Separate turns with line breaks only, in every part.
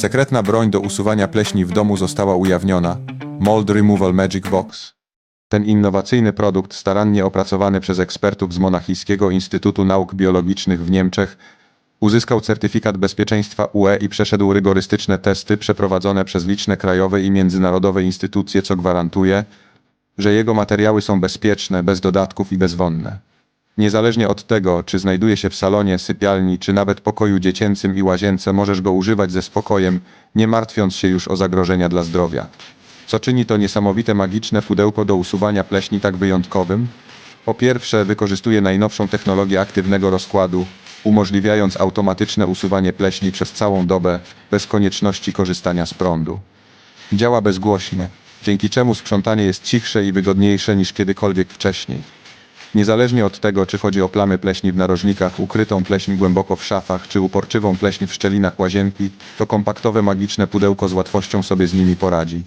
Sekretna broń do usuwania pleśni w domu została ujawniona. Mold Removal Magic Box. Ten innowacyjny produkt, starannie opracowany przez ekspertów z Monachijskiego Instytutu Nauk Biologicznych w Niemczech, uzyskał certyfikat bezpieczeństwa UE i przeszedł rygorystyczne testy przeprowadzone przez liczne krajowe i międzynarodowe instytucje, co gwarantuje, że jego materiały są bezpieczne, bez dodatków i bezwonne. Niezależnie od tego, czy znajduje się w salonie, sypialni, czy nawet pokoju dziecięcym i łazience, możesz go używać ze spokojem, nie martwiąc się już o zagrożenia dla zdrowia. Co czyni to niesamowite magiczne pudełko do usuwania pleśni tak wyjątkowym? Po pierwsze, wykorzystuje najnowszą technologię aktywnego rozkładu, umożliwiając automatyczne usuwanie pleśni przez całą dobę, bez konieczności korzystania z prądu. Działa bezgłośnie, dzięki czemu sprzątanie jest cichsze i wygodniejsze niż kiedykolwiek wcześniej. Niezależnie od tego, czy chodzi o plamy pleśni w narożnikach, ukrytą pleśń głęboko w szafach, czy uporczywą pleśń w szczelinach łazienki, to kompaktowe magiczne pudełko z łatwością sobie z nimi poradzi.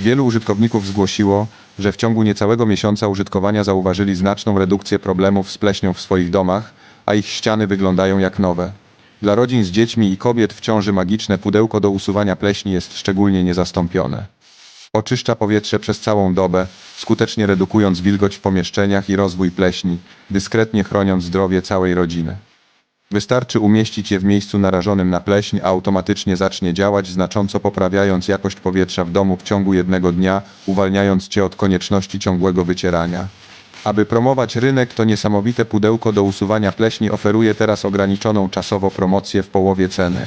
Wielu użytkowników zgłosiło, że w ciągu niecałego miesiąca użytkowania zauważyli znaczną redukcję problemów z pleśnią w swoich domach, a ich ściany wyglądają jak nowe. Dla rodzin z dziećmi i kobiet w ciąży magiczne pudełko do usuwania pleśni jest szczególnie niezastąpione. Oczyszcza powietrze przez całą dobę, skutecznie redukując wilgoć w pomieszczeniach i rozwój pleśni, dyskretnie chroniąc zdrowie całej rodziny. Wystarczy umieścić je w miejscu narażonym na pleśń, a automatycznie zacznie działać, znacząco poprawiając jakość powietrza w domu w ciągu jednego dnia, uwalniając cię od konieczności ciągłego wycierania. Aby promować rynek, to niesamowite pudełko do usuwania pleśni oferuje teraz ograniczoną czasowo promocję w połowie ceny.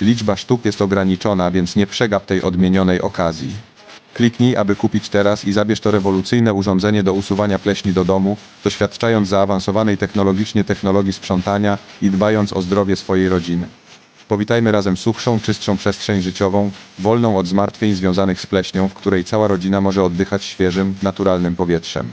Liczba sztuk jest ograniczona, więc nie przegap tej odmienionej okazji. Kliknij, aby kupić teraz i zabierz to rewolucyjne urządzenie do usuwania pleśni do domu, doświadczając zaawansowanej technologicznie technologii sprzątania i dbając o zdrowie swojej rodziny. Powitajmy razem suchszą, czystszą przestrzeń życiową, wolną od zmartwień związanych z pleśnią, w której cała rodzina może oddychać świeżym, naturalnym powietrzem.